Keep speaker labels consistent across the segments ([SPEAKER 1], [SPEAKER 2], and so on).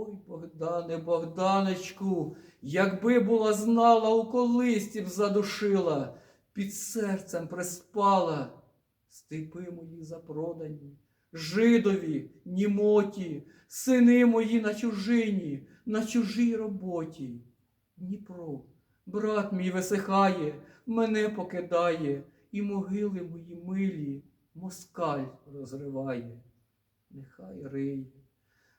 [SPEAKER 1] Ой, Богдане, Богданочку, якби була знала, у колисті б задушила, під серцем приспала, степи мої запродані, жидові, німоті, сини мої на чужині, на чужій роботі. Дніпро, брат мій висихає, мене покидає, і могили мої милі москаль розриває. Нехай риє,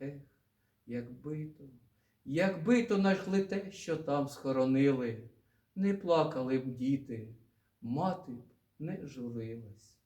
[SPEAKER 1] Ех, якби то, якби то нашли те, що там схоронили, не плакали б діти, мати б не журилась.